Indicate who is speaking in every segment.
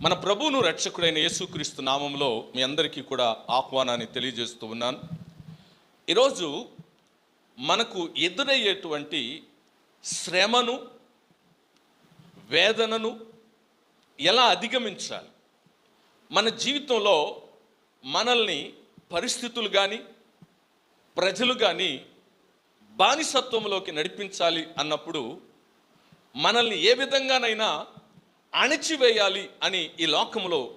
Speaker 1: మన ప్రభువును రక్షకుడైన యేసుక్రీస్తు నామంలో మీ అందరికీ కూడా ఆహ్వానాన్ని తెలియజేస్తూ ఉన్నాను. ఈరోజు మనకు ఎదురయ్యేటువంటి శ్రమను వేదనను ఎలా అధిగమించాలి? మన జీవితంలో మనల్ని పరిస్థితులు కానీ ప్రజలు కానీ బానిసత్వంలోకి నడిపించాలి అన్నప్పుడు మనల్ని ఏ విధంగానైనా అణిచివేయాలి అని ఈ లోకంలో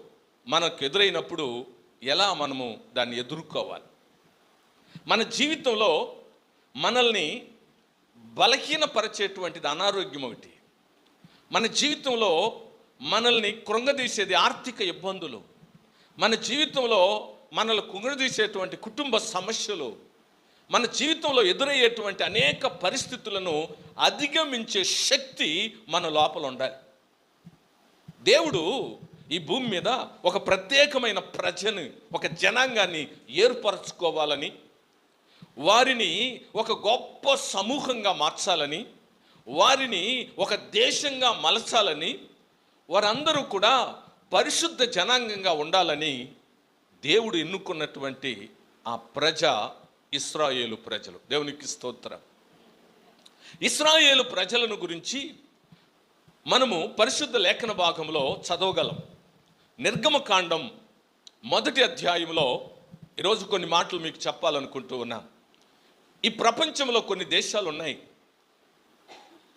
Speaker 1: మనకు ఎదురైనప్పుడు ఎలా మనము దాన్ని ఎదుర్కోవాలి? మన జీవితంలో మనల్ని బలహీనపరిచేటువంటిది అనారోగ్యం ఒకటి. మన జీవితంలో మనల్ని కృంగదీసేది ఆర్థిక ఇబ్బందులు. మన జీవితంలో మనల్ని కృంగదీసేటువంటి కుటుంబ సమస్యలు. మన జీవితంలో ఎదురయ్యేటువంటి అనేక పరిస్థితులను అధిగమించే శక్తి మన లోపల ఉండాలి. దేవుడు ఈ భూమి మీద ఒక ప్రత్యేకమైన ప్రజని ఒక జనాంగాన్ని ఏర్పరచుకోవాలని వారిని ఒక గొప్ప సమూహంగా మార్చాలని వారిని ఒక దేశంగా మలచాలని వారందరూ కూడా పరిశుద్ధ జనాంగంగా ఉండాలని దేవుడు ఎన్నుకున్నటువంటి ఆ ప్రజ ఇస్రాయేలు ప్రజలు. దేవునికి స్తోత్రం. ఇస్రాయేలు ప్రజలను గురించి మనము పరిశుద్ధ లేఖన భాగంలో చదవగలం. నిర్గమకాండం మొదటి అధ్యాయంలో ఈరోజు కొన్ని మాటలు మీకు చెప్పాలనుకుంటూ ఉన్నాను ఈ ప్రపంచంలో కొన్ని దేశాలు ఉన్నాయి.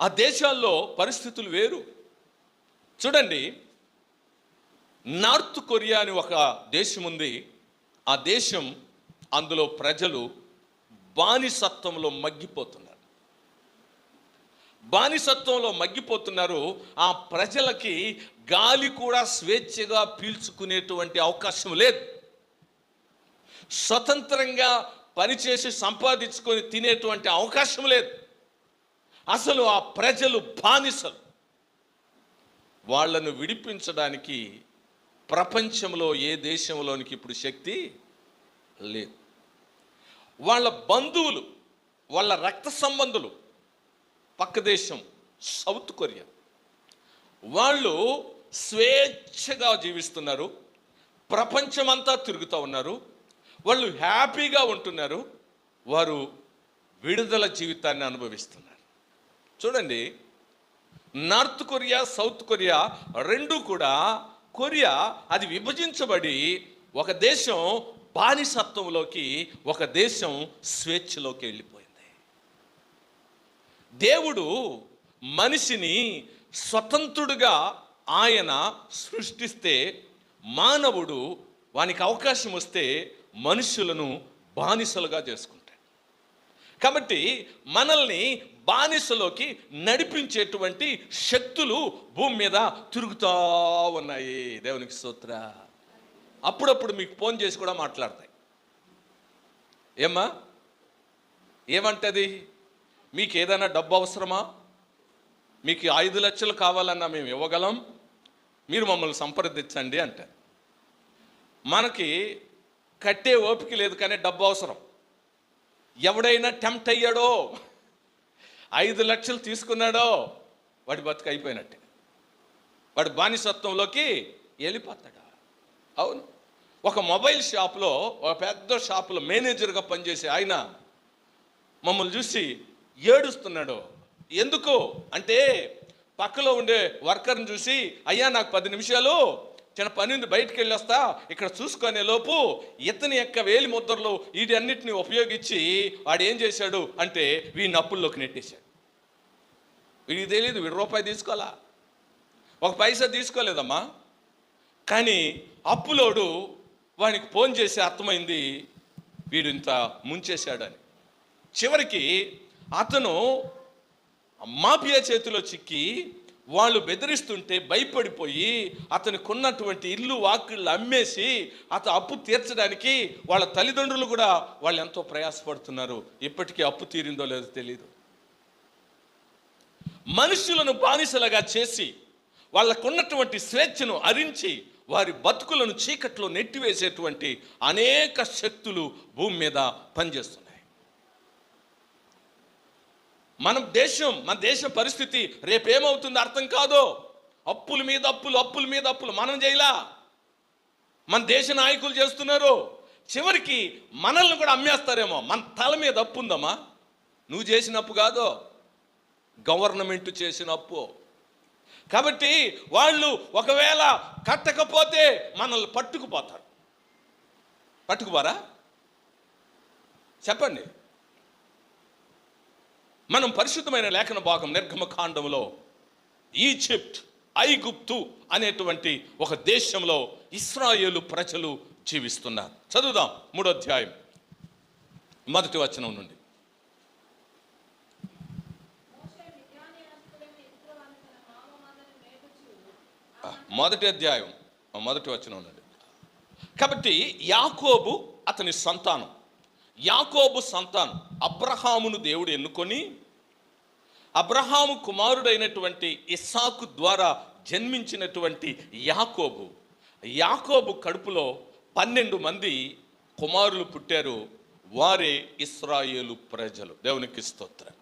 Speaker 1: ఆ దేశాల్లో పరిస్థితులు వేరు. చూడండి నార్త్ కొరియా అని ఒక దేశం ఉంది. ఆ దేశం అందులో ప్రజలు బానిసత్వంలో మగ్గిపోతున్నారు. బానిసత్వంలో మగ్గిపోతున్నారు ఆ ప్రజలకి గాలి కూడా స్వేచ్ఛగా పీల్చుకునేటువంటి అవకాశం లేదు. స్వతంత్రంగా పనిచేసి సంపాదించుకొని తినేటువంటి అవకాశం లేదు. అసలు ఆ ప్రజలు బానిసలు. వాళ్ళను విడిపించడానికి ప్రపంచంలో ఏ దేశంలోనికి ఇప్పుడు శక్తి లేదు. వాళ్ళ బంధువులు వాళ్ళ రక్త సంబంధులు పక్క దేశం సౌత్ కొరియా. వాళ్ళు స్వేచ్ఛగా జీవిస్తున్నారు ప్రపంచమంతా తిరుగుతూ ఉన్నారు వాళ్ళు హ్యాపీగా ఉంటున్నారు వారు విడుదల జీవితాన్ని అనుభవిస్తున్నారు. చూడండి నార్త్ కొరియా సౌత్ కొరియా రెండు కూడా కొరియా అది విభజించబడి ఒక దేశం బానిసత్వంలోకి ఒక దేశం స్వేచ్ఛలోకి వెళ్ళిపోయింది దేవుడు మనిషిని స్వతంత్రుడుగా ఆయన సృష్టిస్తే మానవుడు వానికి అవకాశం వస్తే మనుషులను బానిసలుగా చేసుకుంటాడు. కాబట్టి మనల్ని బానిసలోకి నడిపించేటువంటి శక్తులు భూమి మీద తిరుగుతూ ఉన్నాయి. దేవునికి సూత్ర అప్పుడప్పుడు మీకు ఫోన్ చేసి కూడా మాట్లాడతాయి. ఏమ్మా? ఏమంటది? మీకు ఏదైనా డబ్బు అవసరమా? మీకు ఐదు లక్షలు కావాలన్నా మేము ఇవ్వగలం. మీరు మమ్మల్ని సంప్రదించండి అంటే మనకి కట్టే ఓపిక లేదు కానీ డబ్బు అవసరం. ఎవడైనా టెంప్ట్ అయ్యాడో ఐదు లక్షలు తీసుకున్నాడో వాడి బతుకు అయిపోయినట్టే. వాడి బానిసత్వంలోకి వెళ్ళిపోతాడు? అవును. ఒక మొబైల్ షాప్లో ఒక పెద్ద షాపులో మేనేజర్గా పనిచేసే ఆయన మమ్మల్ని చూసి ఏడుస్తున్నాడు. ఎందుకు? అంటే పక్కలో ఉండే వర్కర్ని చూసి అయ్యా నాకు పది నిమిషాలు చిన్న పని ఉంది బయటికి వస్తా ఇక్కడ చూసుకునే లోపు ఇతని యొక్క వేలి ముద్రలు వీటన్నిటిని ఉపయోగించి వాడు ఏం చేశాడు అంటే వీడిని అప్పుల్లోకి నెట్టేశాడు. వీడికి తెలియదు వీడు రూపాయి తీసుకోవాలా? ఒక పైసా తీసుకోలేదమ్మా. కానీ అప్పులోడు వానికి ఫోన్ చేసి అర్థమైంది వీడు ఇంత ముంచేశాడని. చివరికి అతను మాఫియా చేతిలో చిక్కి వాళ్ళు బెదిరిస్తుంటే భయపడిపోయి అతనికున్నటువంటి ఇల్లు వాకిళ్ళు అమ్మేసి అతను అప్పు తీర్చడానికి వాళ్ళ తల్లిదండ్రులు కూడా వాళ్ళు ఎంతో ప్రయాసపడుతున్నారు. ఇప్పటికీ అప్పు తీరిందో లేదో తెలియదు మనుషులను బానిసలుగా చేసి వాళ్ళకున్నటువంటి స్వేచ్ఛను అరించి వారి బతుకులను చీకట్లో నెట్టివేసేటువంటి అనేక శక్తులు భూమి మీద పనిచేస్తున్నాయి. మన దేశం మన దేశ పరిస్థితి రేపేమవుతుందో అర్థం కాదు. అప్పుల మీద అప్పులు అప్పుల మీద అప్పులు. మనం చేయలా? మన దేశ నాయకులు చేస్తున్నారు. చివరికి మనల్ని కూడా అమ్మేస్తారేమో. మన తల మీద అప్పు ఉందమ్మా. నువ్వు చేసిన అప్పు కాదు. గవర్నమెంట్ చేసిన అప్పు. కాబట్టి వాళ్ళు ఒకవేళ కట్టకపోతే మనల్ని పట్టుకుపోతారు. పట్టుకుపోరా? చెప్పండి. మనం పరిశుద్ధమైన లేఖన భాగం నిర్గమకాండంలో ఈజిప్ట్ ఐగుప్తు అనేటువంటి ఒక దేశంలో ఇస్రాయేలు ప్రజలు జీవిస్తున్నారు. చదువుదాం మూడో అధ్యాయం మొదటి వచనం నుండి. మొదటి అధ్యాయం మొదటి వచనం నుండి. కాబట్టి యాకోబు అతని సంతానం. యాకోబు సంతానం. అబ్రహామును దేవుడు ఎన్నుకొని అబ్రహాము కుమారుడైనటువంటి ఇస్సాకు ద్వారా జన్మించినటువంటి యాకోబు. యాకోబు కడుపులో పన్నెండు మంది కుమారులు పుట్టారు. వారే ఇస్రాయేలు ప్రజలు. దేవునికి స్తోత్రం.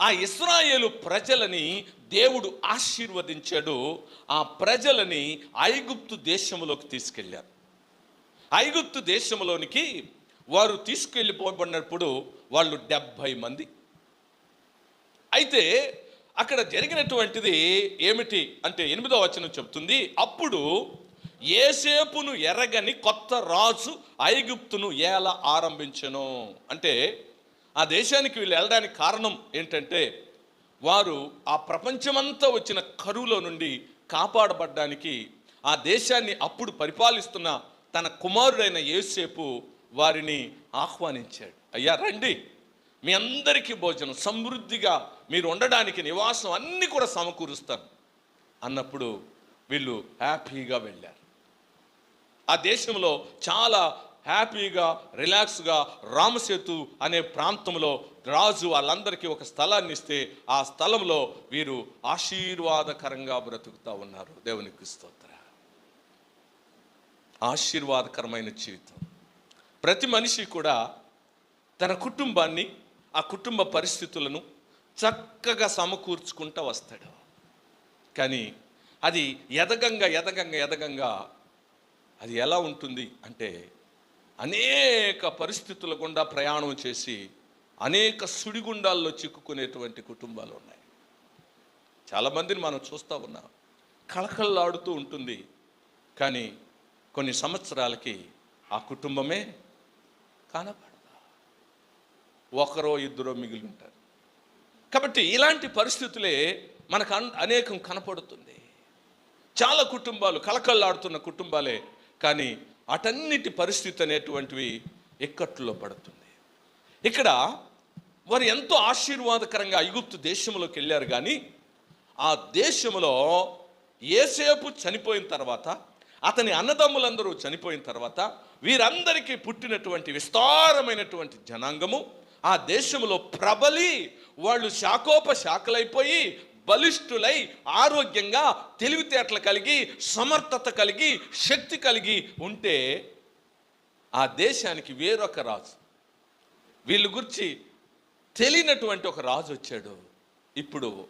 Speaker 1: ఆ ఇస్రాయేలు ప్రజలని దేవుడు ఆశీర్వదించాడు. ఆ ప్రజలని ఐగుప్తు దేశంలోకి తీసుకెళ్ళారు. ఐగుప్తు దేశంలోనికి వారు తీసుకెళ్ళిపోబడినప్పుడు వాళ్ళు డెబ్భై మంది. అయితే అక్కడ జరిగినటువంటిది ఏమిటి అంటే ఎనిమిదో వచనం చెప్తుంది. అప్పుడు ఏసేపును ఎరగని కొత్త రాజు ఐగుప్తును ఏల ఆరంభించెను? అంటే ఆ దేశానికి వీళ్ళు వెళ్ళడానికి కారణం ఏంటంటే వారు ఆ ప్రపంచమంతా వచ్చిన కరువులో నుండి కాపాడబడ్డానికి ఆ దేశాన్ని అప్పుడు పరిపాలిస్తున్న తన కుమారుడైన ఏసేపు వారిని ఆహ్వానించాడు. అయ్యా రండి. మీ అందరికీ భోజనం సమృద్ధిగా మీరు ఉండడానికి నివాసం అన్నీ కూడా సమకూరుస్తాను. అన్నప్పుడు వీళ్ళు హ్యాపీగా వెళ్ళారు. ఆ దేశంలో చాలా హ్యాపీగా రిలాక్స్గా రామసేతు అనే ప్రాంతంలో రాజు వాళ్ళందరికీ ఒక స్థలాన్ని ఇస్తే ఆ స్థలంలో వీరు ఆశీర్వాదకరంగా బ్రతుకుతూ ఉన్నారు. దేవునికి స్తోత్ర. ఆశీర్వాదకరమైన జీవితం. ప్రతి మనిషి కూడా తన కుటుంబాన్ని ఆ కుటుంబ పరిస్థితులను చక్కగా సమకూర్చుకుంటూ వస్తాడు. కానీ అది ఎదగంగా ఎదగంగా ఎదగంగా అది ఎలా ఉంటుంది అంటే అనేక పరిస్థితుల గుండా ప్రయాణం చేసి అనేక సుడిగుండాల్లో చిక్కుకునేటువంటి కుటుంబాలు ఉన్నాయి. చాలామందిని మనం చూస్తూ ఉన్నాం. కళకళలాడుతూ ఉంటుంది. కానీ కొన్ని సంవత్సరాలకి ఆ కుటుంబమే కానపడదు. ఒకరో ఇద్దరో మిగిలి ఉంటారు కాబట్టి ఇలాంటి పరిస్థితులే మనకు అన్- అనేకం కనపడుతుంది. చాలా కుటుంబాలు కలకళ్ళాడుతున్న కుటుంబాలే కానీ అటన్నిటి పరిస్థితి అనేటువంటివి ఇక్కట్లో పడుతుంది. ఇక్కడ వారు ఎంతో ఆశీర్వాదకరంగా ఐగుప్తు దేశంలోకి వెళ్ళారు కానీ ఆ దేశంలో ఏసేపు చనిపోయిన తర్వాత అతని అన్నదమ్ములందరూ చనిపోయిన తర్వాత వీరందరికీ పుట్టినటువంటి విస్తారమైనటువంటి జనాంగము. ఆ దేశంలో ప్రబలి వాళ్ళు శాఖోప శాఖలైపోయి బలిష్ఠులై ఆరోగ్యంగా తెలివితేటలు కలిగి సమర్థత కలిగి శక్తి కలిగి ఉంటే ఆ దేశానికి వేరొక రాజు. వీళ్ళు గురించి తెలియనటువంటి ఒక రాజు వచ్చాడు. ఇప్పుడు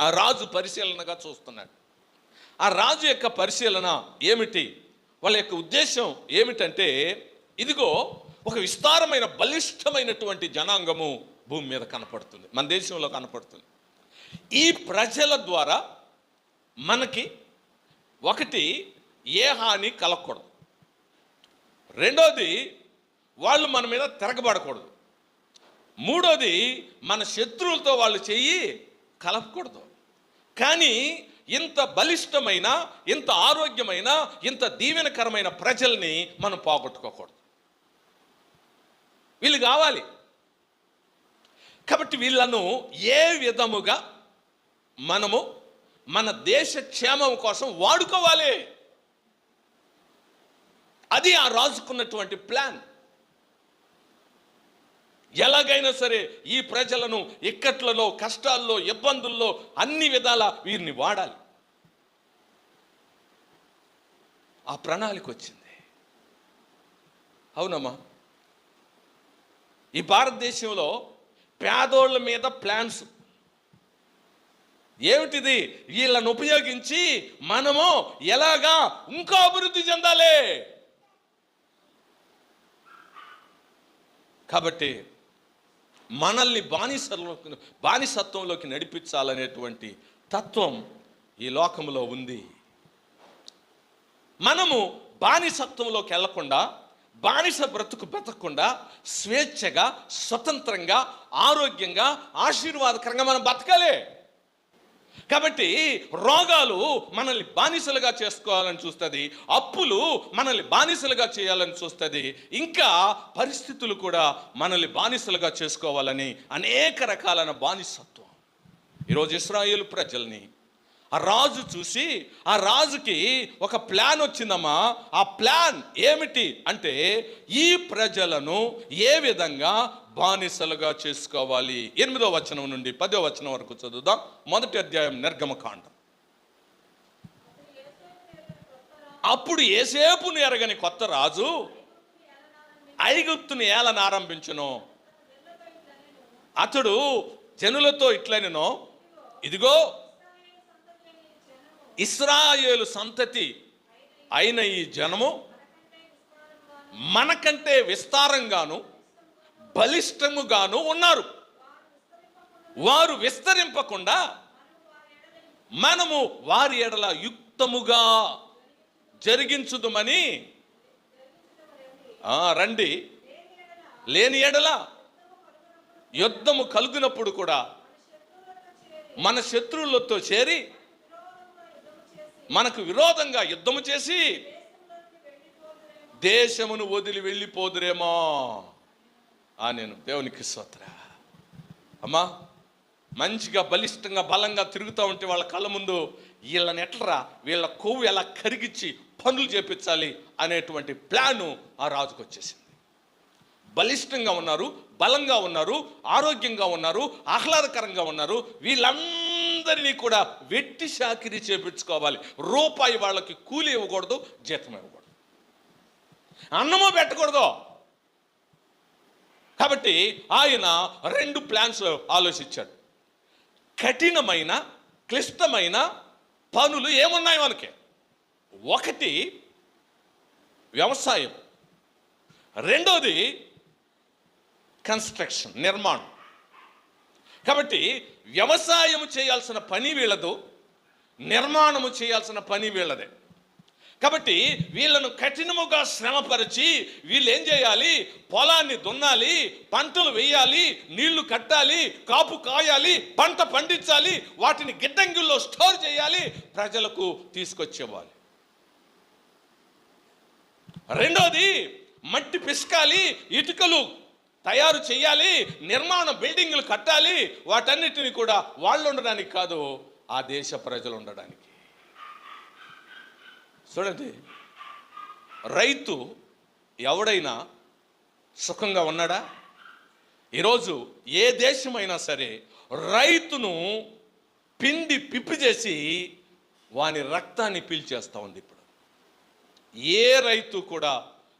Speaker 1: ఆ రాజు పరిశీలనగా చూస్తున్నాడు. ఆ రాజు యొక్క పరిశీలన ఏమిటి? వాళ్ళ యొక్క ఉద్దేశం ఏమిటంటే ఇదిగో ఒక విస్తారమైన బలిష్టమైనటువంటి జనాంగము భూమి మీద కనపడుతుంది. మన దేశంలో కనపడుతుంది. ఈ ప్రజల ద్వారా మనకి ఒకటి ఏ హాని కలగకూడదు. రెండోది వాళ్ళు మన మీద తిరగబడకూడదు. మూడోది మన శత్రువులతో వాళ్ళు చెయ్యి కలపకూడదు. కానీ ఇంత బలిష్టమైన ఇంత ఆరోగ్యమైన ఇంత దీవెనకరమైన ప్రజల్ని మనం పోగొట్టుకోకూడదు. వీళ్ళు కావాలి. కాబట్టి వీళ్ళను ఏ విధముగా మనము మన దేశ క్షేమం కోసం వాడుకోవాలి? అది ఆ రాజుకున్నటువంటి ప్లాన్. ఎలాగైనా సరే ఈ ప్రజలను ఇక్కట్లలో కష్టాల్లో ఇబ్బందుల్లో అన్ని విధాల వీరిని వాడాలి. ఆ ప్రణాళిక వచ్చింది. అవునమ్మా. ఈ భారతదేశంలో పేదోళ్ళ మీద ప్లాన్స్. ఏమిటిది? వీళ్ళను ఉపయోగించి మనము ఎలాగా ఇంకా అభివృద్ధి చెందాలి. కాబట్టి మనల్ని బానిసలోకి బానిసత్వంలోకి నడిపించాలనేటువంటి తత్వం ఈ లోకంలో ఉంది. మనము బానిసత్వంలోకి వెళ్ళకుండా బానిస బ్రతుకు బ్రతకకుండా స్వేచ్ఛగా స్వతంత్రంగా ఆరోగ్యంగా ఆశీర్వాదకరంగా మనం బతకాలి. కాబట్టి రోగాలు మనల్ని బానిసలుగా చేసుకోవాలని చూస్తుంది అప్పులు మనల్ని బానిసలుగా చేయాలని చూస్తుంది ఇంకా పరిస్థితులు కూడా మనల్ని బానిసలుగా చేసుకోవాలని అనేక రకాలైన బానిసత్వం. ఈరోజు ఇస్రాయేల్ ప్రజల్ని ఆ రాజు చూసి ఆ రాజుకి ఒక ప్లాన్ వచ్చిందమ్మా. ఆ ప్లాన్ ఏమిటి అంటే ఈ ప్రజలను ఏ విధంగా బానిసలుగా చేసుకోవాలి? ఎనిమిదో వచనం నుండి పదో వచనం వరకు చదువుదాం. మొదటి అధ్యాయం నిర్గమకాండం. అప్పుడు ఏసేపును ఎరగని కొత్త రాజు ఐగుప్తుని ఏలని ఆరంభించును. అతడు జనులతో ఇట్లనెనో ఇదిగో ఇస్రాయేలు సంతతి అయిన ఈ జనము మనకంటే విస్తారంగాను బలిష్టముగాను ఉన్నారు. వారు విస్తరింపకుండా మనము వారి ఎడల యుక్తముగా జరిగించుదుమని రండి. లేని ఎడల యుద్ధము కలుగునప్పుడు కూడా మన శత్రువులతో చేరి మనకు విరోధంగా యుద్ధము చేసి దేశమును వదిలి వెళ్ళిపోదురేమో ఆ నేను దేవునికి స్తోత్ర. అమ్మా మంచిగా బలిష్టంగా బలంగా తిరుగుతూ ఉంటే వాళ్ళ కళ్ళ ముందు వీళ్ళని ఎట్లరా వీళ్ళ కొవ్వు ఎలా కరిగించి పనులు చేపించాలి అనేటువంటి ప్లాను ఆ రాజుకు వచ్చేసింది. బలిష్టంగా ఉన్నారు బలంగా ఉన్నారు ఆరోగ్యంగా ఉన్నారు ఆహ్లాదకరంగా ఉన్నారు అందరినీ కూడా వెట్టి చాకిరీ చేపించుకోవాలి. రూపాయి వాళ్ళకి కూలి ఇవ్వకూడదు జీతం ఇవ్వకూడదు. అన్నమో పెట్టకూడదు. కాబట్టి ఆయన రెండు ప్లాన్స్ ఆలోచించాడు. కఠినమైన క్లిష్టమైన పనులు ఏమున్నాయి మనకి? ఒకటి వ్యవసాయం. రెండోది కన్స్ట్రక్షన్ నిర్మాణం. కాబట్టి వ్యవసాయం చేయాల్సిన పని వీళ్ళదు నిర్మాణము చేయాల్సిన పని వీళ్ళదే. కాబట్టి వీళ్ళను కఠినముగా శ్రమపరిచి వీళ్ళు ఏం చేయాలి? పొలాన్ని దున్నాలి పంటలు వేయాలి నీళ్ళు కట్టాలి కాపు కాయాలి పంట పండించాలి వాటిని గిడ్డంగుల్లో స్టోర్ చేయాలి ప్రజలకు తీసుకొచ్చేవాలి రెండోది మట్టి పిసకాలి ఇటుకలు తయారు చేయాలి నిర్మాణ బిల్డింగ్లు కట్టాలి వాటన్నిటిని కూడా వాళ్ళు ఉండడానికి కాదు ఆ దేశ ప్రజలు ఉండడానికి. చూడండి రైతు ఎవడైనా సుఖంగా ఉన్నాడా? ఈరోజు ఏ దేశమైనా సరే రైతును పిండి పిప్పి చేసి వాని రక్తాన్ని పీల్చేస్తూ ఉంది ఇప్పుడు. ఏ రైతు కూడా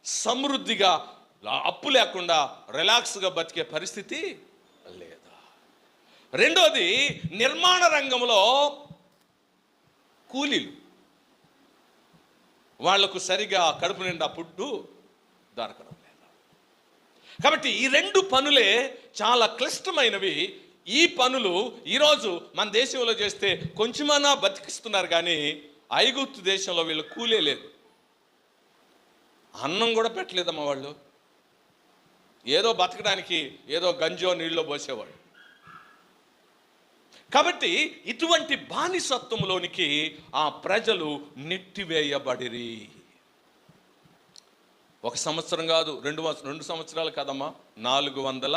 Speaker 1: సమృద్ధిగా అప్పు లేకుండా రిలాక్స్గా బతికే పరిస్థితి లేదా? రెండోది నిర్మాణ రంగంలో కూలీలు. వాళ్ళకు సరిగా కడుపు నిండా పుట్టు దొరకడం లేదు? కాబట్టి ఈ రెండు పనులే చాలా క్లిష్టమైనవి. ఈ పనులు ఈరోజు మన దేశంలో చేస్తే కొంచెమన్నా బతికిస్తున్నారు కానీ ఐగుప్తు దేశంలో వీళ్ళు కూలే లేదు. అన్నం కూడా పెట్టలేదమ్మా వాళ్ళు. ఏదో బతకడానికి ఏదో గంజో నీళ్ళలో పోసేవాడు. కాబట్టి ఇటువంటి బానిసత్వంలోనికి ఆ ప్రజలు నెట్టివేయబడిరి. ఒక సంవత్సరం కాదు రెండు రెండు సంవత్సరాలు కాదమ్మా నాలుగు వందల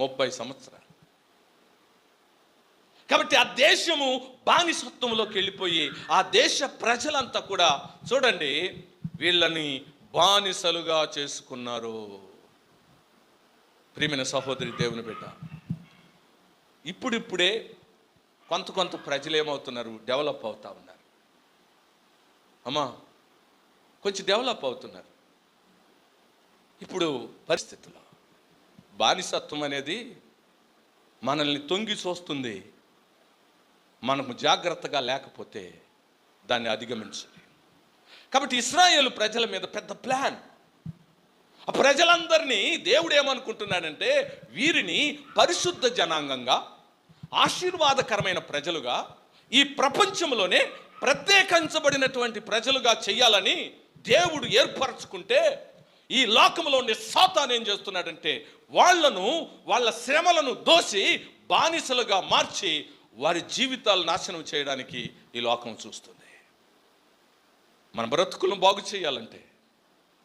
Speaker 1: ముప్పై సంవత్సరాలు. కాబట్టి ఆ దేశము బానిసత్వంలోకి వెళ్ళిపోయి ఆ దేశ ప్రజలంతా కూడా చూడండి వీళ్ళని బానిసలుగా చేసుకున్నారు. ప్రియమైన సహోదరి దేవుని బిడ్డ ఇప్పుడిప్పుడే కొంత కొంత ప్రజలు ఏమవుతున్నారు? డెవలప్ అవుతా ఉన్నారు. అమ్మా కొంచెం డెవలప్ అవుతున్నారు. ఇప్పుడు పరిస్థితుల్లో బానిసత్వం అనేది మనల్ని తొంగి చూస్తుంది మనము జాగ్రత్తగా లేకపోతే దాన్ని అధిగమించాలి. కాబట్టి ఇస్రాయేల్ ప్రజల మీద పెద్ద ప్లాన్. ఆ ప్రజలందరినీ దేవుడు ఏమనుకుంటున్నాడంటే వీరిని పరిశుద్ధ జనాంగంగా ఆశీర్వాదకరమైన ప్రజలుగా ఈ ప్రపంచంలోనే ప్రత్యేకించబడినటువంటి ప్రజలుగా చేయాలని దేవుడు ఏర్పరచుకుంటే ఈ లోకంలో ఉండే సాతాన్ ఏం చేస్తున్నాడంటే వాళ్ళను వాళ్ళ శ్రమలను దోసి బానిసలుగా మార్చి వారి జీవితాలు నాశనం చేయడానికి ఈ లోకం చూస్తుంది. మన బ్రతుకులను బాగు చేయాలంటే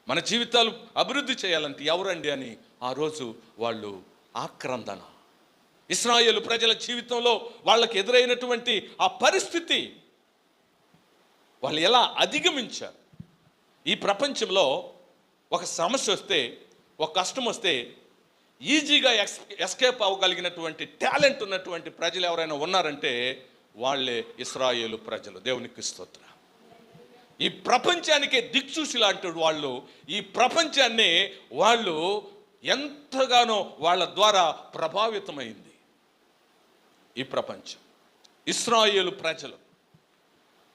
Speaker 1: మన జీవితాలు అభివృద్ధి చేయాలంటే ఎవరండి అని ఆ రోజు వాళ్ళు ఆక్రందన. ఇస్రాయేలు ప్రజల జీవితంలో వాళ్ళకి ఎదురైనటువంటి ఆ పరిస్థితి వాళ్ళు ఎలా అధిగమించారు? ఈ ప్రపంచంలో ఒక సమస్య వస్తే ఒక కష్టం వస్తే ఈజీగా ఎక్స్ ఎస్కేప్ అవ్వగలిగినటువంటి టాలెంట్ ఉన్నటువంటి ప్రజలు ఎవరైనా ఉన్నారంటే వాళ్ళే ఇస్రాయేలు ప్రజలు. దేవునికి స్తోత్రం. ఈ ప్రపంచానికే దిక్సూసి లాంటి వాళ్ళు ఈ ప్రపంచాన్ని వాళ్ళు ఎంతగానో వాళ్ళ ద్వారా ప్రభావితమైంది. ఈ ప్రపంచం. ఇస్రాయేలు ప్రజలు.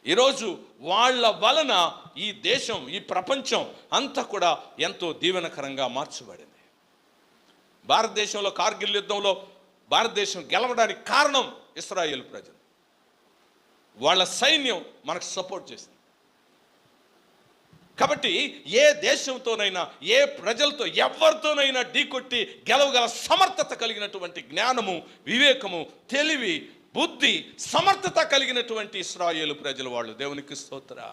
Speaker 1: ఈరోజు వాళ్ళ వలన ఈ దేశం ఈ ప్రపంచం అంతా కూడా ఎంతో దీవెనకరంగా మార్చబడింది. భారతదేశంలో కార్గిల్ యుద్ధంలో భారతదేశం గెలవడానికి కారణం ఇస్రాయేల్ ప్రజలు. వాళ్ళ సైన్యం మనకు సపోర్ట్ చేసింది. కాబట్టి ఏ దేశంతోనైనా ఏ ప్రజలతో ఎవరితోనైనా ఢీకొట్టి గెలవగల సమర్థత కలిగినటువంటి జ్ఞానము వివేకము తెలివి బుద్ధి సమర్థత కలిగినటువంటి ఇస్రాయేలు ప్రజలు వాళ్ళు. దేవునికి స్తోత్ర.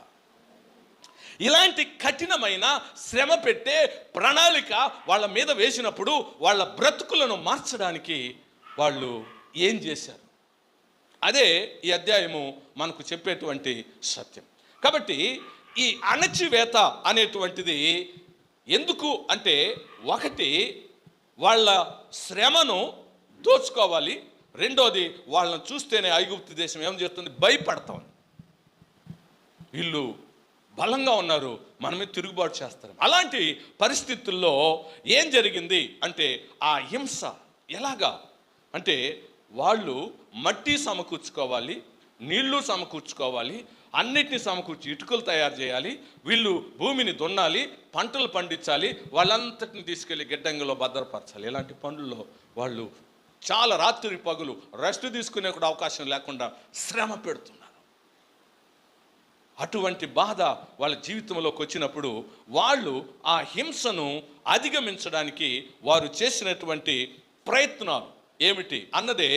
Speaker 1: ఇలాంటి కఠినమైన శ్రమ పెట్టే ప్రణాళిక వాళ్ళ మీద వేసినప్పుడు వాళ్ళ బ్రతుకులను మార్చడానికి వాళ్ళు ఏం చేశారు? అదే ఈ అధ్యాయము మనకు చెప్పేటువంటి సత్యం. కాబట్టి ఈ అణచివేత అనేటువంటిది ఎందుకు అంటే ఒకటి వాళ్ళ శ్రమను దోచుకోవాలి. రెండోది వాళ్ళని చూస్తేనే ఐగుప్తు దేశం ఏం చేస్తుంది? భయపడతాం. వీళ్ళు బలంగా ఉన్నారు. మనమే తిరుగుబాటు చేస్తారు అలాంటి పరిస్థితుల్లో ఏం జరిగింది అంటే ఆ హింస ఎలాగా? అంటే వాళ్ళు మట్టి సమకూర్చుకోవాలి నీళ్ళు సమకూర్చుకోవాలి అన్నిటిని సమకూర్చి ఇటుకలు తయారు చేయాలి వీళ్ళు భూమిని దున్నాలి పంటలు పండించాలి వాళ్ళంతటిని తీసుకెళ్ళి గిడ్డంగిలో భద్రపరచాలి. ఇలాంటి పనుల్లో వాళ్ళు చాలా రాత్రి పగులు రెస్ట్ తీసుకునే కూడా అవకాశం లేకుండా శ్రమ పెడుతున్నారు. అటువంటి బాధ వాళ్ళ జీవితంలోకి వచ్చినప్పుడు వాళ్ళు ఆ హింసను అధిగమించడానికి వారు చేసినటువంటి ప్రయత్నాలు ఏమిటి అన్నదే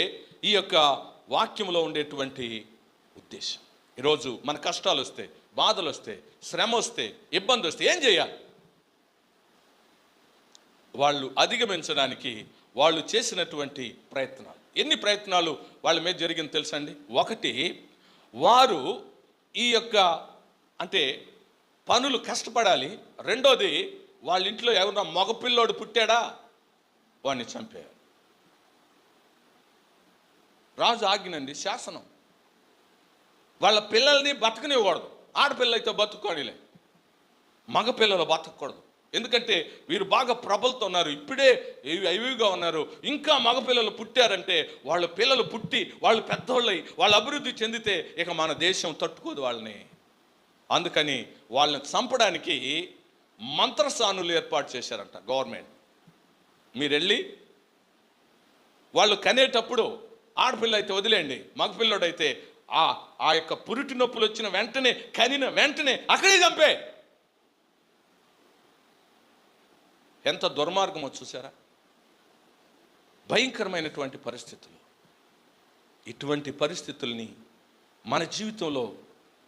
Speaker 1: ఈ యొక్క వాక్యంలో ఉండేటువంటి ఉద్దేశం. ఈరోజు మన కష్టాలు వస్తే బాధలు వస్తాయి శ్రమ వస్తే ఇబ్బంది వస్తే ఏం చేయాలి? వాళ్ళు అధిగమించడానికి వాళ్ళు చేసినటువంటి ప్రయత్నాలు. ఎన్ని ప్రయత్నాలు వాళ్ళ మీద జరిగింది తెలుసండి ఒకటి వారు ఈ యొక్క అంటే పనులు కష్టపడాలి. రెండోది వాళ్ళ ఇంట్లో ఎవరన్నా మగపిల్లోడు పుట్టాడా? వాడిని చంపేయాలి. రాజు ఆజ్ఞండి శాసనం. వాళ్ళ పిల్లల్ని బతకనివ్వకూడదు. ఆడపిల్లలైతే బతుకోనిలే మగపిల్లలు బతకూడదు ఎందుకంటే వీరు బాగా ప్రబలతో ఉన్నారు. ఇప్పుడే ఇవి అవిగా ఉన్నారు. ఇంకా మగపిల్లలు పుట్టారంటే వాళ్ళ పిల్లలు పుట్టి వాళ్ళు పెద్దోళ్ళై వాళ్ళు అభివృద్ధి చెందితే ఇక మన దేశం తట్టుకోదు వాళ్ళని. అందుకని వాళ్ళని చంపడానికి మంత్రసానులు ఏర్పాటు చేశారంట గవర్నమెంట్. మీరు వెళ్ళి వాళ్ళు కనేటప్పుడు ఆడపిల్ల అయితే వదిలేయండి. మగపిల్లడైతే ఆ ఆ యొక్క పురిటి నొప్పులు వచ్చిన వెంటనే కనిన వెంటనే అక్కడే చంపే. ఎంత దుర్మార్గమో చూసారా భయంకరమైనటువంటి పరిస్థితులు. ఇటువంటి పరిస్థితుల్ని మన జీవితంలో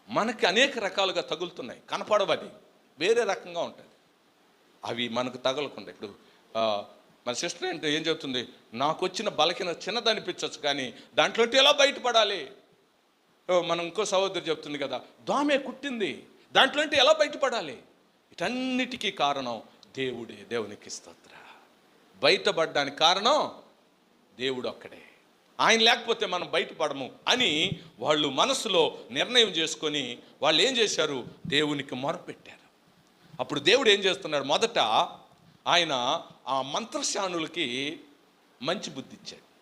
Speaker 1: మనకి అనేక రకాలుగా తగులుతున్నాయి. కనపడవది వేరే రకంగా ఉంటుంది. అవి మనకు తగలకుండా ఇప్పుడు మన సిస్టర్ ఏంటి ఏం చెబుతుంది? నాకు వచ్చిన బలకిన చిన్నది అనిపించవచ్చు కానీ దాంట్లో ఎలా బయటపడాలి? మనం ఇంకో సహోదరి చెప్తుంది కదా దోమే కుట్టింది దాంట్లో అంటే ఎలా బయటపడాలి? ఇటన్నిటికీ కారణం దేవుడే దేవునికి స్తోత్ర. బయటపడడానికి కారణం దేవుడు ఒక్కడే ఆయన లేకపోతే మనం బయటపడము అని వాళ్ళు మనసులో నిర్ణయం చేసుకొని వాళ్ళు ఏం చేశారు? దేవునికి మొరపెట్టారు. అప్పుడు దేవుడు ఏం చేస్తున్నాడు? మొదట ఆయన ఆ మంత్రశానులకి మంచి బుద్ధి ఇచ్చాడు.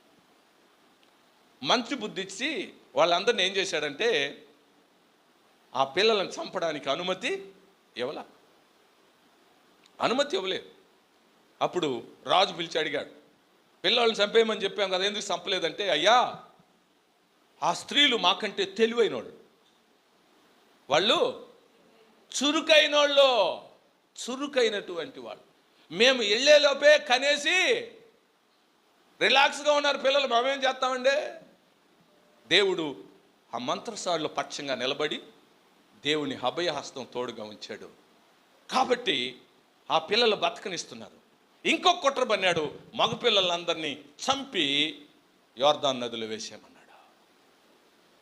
Speaker 1: మంచి బుద్ధి ఇచ్చి వాళ్ళందరిని ఏం చేశాడంటే ఆ పిల్లలను చంపడానికి అనుమతి ఇవ్వల. అనుమతి ఇవ్వలేదు అప్పుడు రాజు పిలిచి అడిగాడు పిల్లల్ని చంపేయమని చెప్పాం కదా ఎందుకు చంపలేదంటే అయ్యా ఆ స్త్రీలు మాకంటే తెలివైనోళ్ళు. వాళ్ళు చురుకైనోళ్ళు చురుకైనటువంటి వాళ్ళు. మేము వెళ్ళేలోపే కనేసి రిలాక్స్గా ఉన్నారు పిల్లలు మేమేం చేస్తామండి? దేవుడు ఆ మంత్రసారులు పక్షంగా నిలబడి దేవుని అభయహస్తం తోడుగా ఉంచాడు. కాబట్టి ఆ పిల్లలు బతకనిస్తున్నారు. ఇంకొక కుట్ర పన్నాడు మగపిల్లలందరినీ చంపి యోర్దాన్ నదిలో వేసేయమన్నాడు.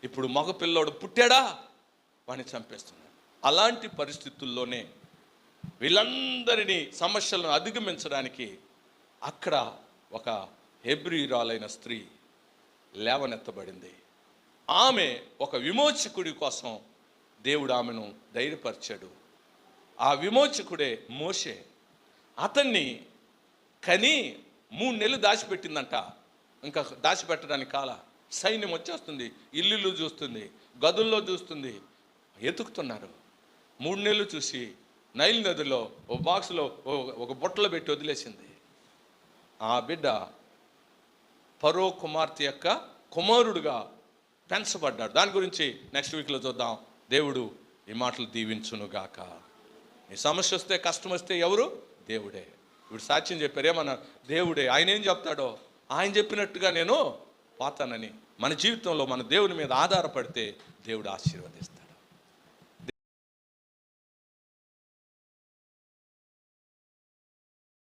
Speaker 1: ఇప్పుడు మగపిల్లోడు పుట్టాడా? వాడిని చంపేస్తున్నాడు. అలాంటి పరిస్థితుల్లోనే వీళ్ళందరినీ సమస్యలను అధిగమించడానికి అక్కడ ఒక హెబ్రిరాలైన స్త్రీ లేవనెత్తబడింది. ఆమె ఒక విమోచకుడి కోసం దేవుడు ఆమెను ధైర్యపరిచాడు. ఆ విమోచకుడే మోషే. అతన్ని కని మూడు నెలలు దాచిపెట్టిందంట. ఇంకా దాచిపెట్టడానికి కాల సైన్యం వచ్చేస్తుంది ఇల్లులు చూస్తుంది గదుల్లో చూస్తుంది. ఎతుకుతున్నారు. మూడు నెలలు చూసి నైల్ నదిలో ఓ బాక్స్లో ఓ- ఒక బుట్టలో పెట్టి వదిలేసింది. ఆ బిడ్డ పరో కుమార్తె యొక్క కుమారుడుగా పెంచబడ్డాడు. దాని గురించి నెక్స్ట్ వీక్లో చూద్దాం. దేవుడు ఈ మాటలు దీవించునుగాక. నీ సమస్య వస్తే కష్టం వస్తే ఎవరు? దేవుడే. ఇప్పుడు సాక్ష్యం చెప్పారు ఏమన్నా? దేవుడే. ఆయన ఏం చెప్తాడో? ఆయన చెప్పినట్టుగా నేను పోతానని. మన జీవితంలో మన దేవుని మీద ఆధారపడితే దేవుడు ఆశీర్వదిస్తాడు.